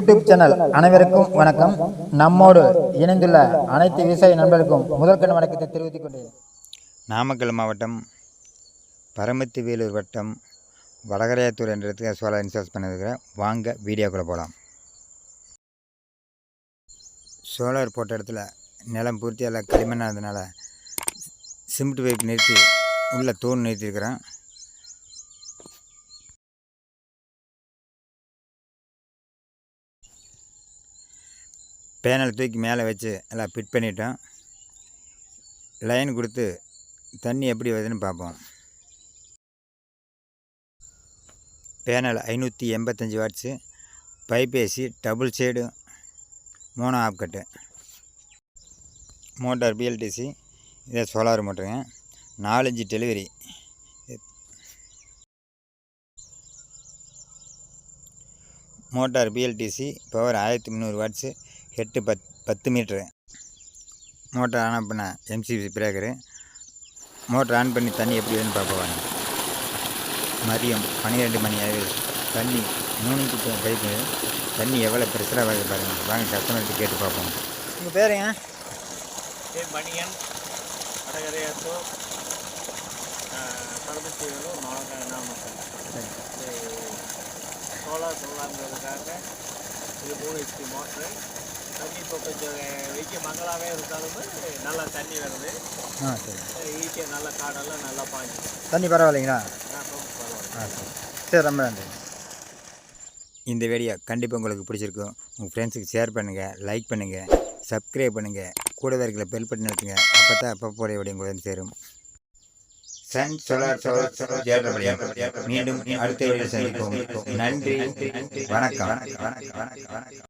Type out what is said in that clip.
YouTube channel அனைவருக்கும் வணக்கம். நம்மோடு இணைந்துள்ள அனைத்து விவசாய நண்பர்களுக்கும் முதற்கண் வணக்கத்தை தெரிவித்துக் கொண்டேன். நாமக்கல் மாவட்டம் பரமத்தி வேலூர் வட்டம் வடகரையாத்தூர் என்ற இடத்துக்கு சோலார் இன்சார்ஜ் பண்ணியிருக்கிறேன் வாங்க வீடியோக்குள்ளே போகலாம் சோலார் போட்ட இடத்துல நிலம் பூர்த்தியெல்லாம் களிமண்ணாக இருந்ததுனால சிமெண்ட் பைப் நிறுத்தி உள்ள தூண் நிறுத்தியிருக்கிறேன். பேனல் தூக்கி மேலே வச்சு எல்லாம் ஃபிட் பண்ணிட்டோம். லைன் கொடுத்து தண்ணி எப்படி வருதுன்னு பார்ப்போம். பேனல் ஐநூற்றி எண்பத்தஞ்சி watts pipe AC double side மூணு ஆப் கட்டு. மோட்டார் பிஎல்டிசி இதே சோலார் மோட்டருங்க நாலஞ்சு டெலிவரி மோட்டார் பிஎல்டிசி பவர் ஆயிரத்தி முந்நூறு வாட்ஸு ஹெட்டு பத் பத்து மீட்ரு மோட்டர் ஆன் பண்ண எம்சிபி பிரேக்கரு. மோட்டர் ஆன் பண்ணி தண்ணி எப்படி வருதுன்னு பார்ப்போம் மதியம் பன்னிரெண்டு மணி ஆகுது. தண்ணி மூணு இன்ச்சு பைப்பு. தண்ணி எவ்வளோ ப்ரெஷராக வருது பாருங்கள் வாங்க கஸ்டமர்கிட்ட கேட்டு பார்ப்போம். உங்கள் பேருங்க பேர் மணியன். நாமக்கல் சோலார் சொல்லலாங்கிறதுக்காக இது மூணு ஹெச்பி மோட்ரு தண்ணி இப்போ கொஞ்சம் வெய்ய மங்களாகவே இருந்தாலும் நல்லா தண்ணி வருது. ஆ சரி. ஈஸியாக நல்லா காடெல்லாம் நல்லா பாஞ்சு. தண்ணி பரவாயில்லைங்களா? பரவாயில்ல. ஆ சரி. சரி ரொம்ப நன்றி. இந்த வீடியோ கண்டிப்பாக உங்களுக்கு பிடிச்சிருக்கும். உங்கள் ஃப்ரெண்ட்ஸுக்கு ஷேர் பண்ணுங்கள் லைக் பண்ணுங்கள் சப்ஸ்கிரைப் பண்ணுங்கள் கூடவே இருக்கிற பெல் பட்டன் எடுத்துங்க அப்போ தான் அப்போ போட வீடியோ உங்களுக்கு சேரும். சன் சோலார் சோலார் சோலார் ஜேட்டபடியாக மீண்டும் அடுத்த வீடியோ சந்திப்போம். நன்றி. வணக்கம் வணக்கம் வணக்கம். வணக்கம்.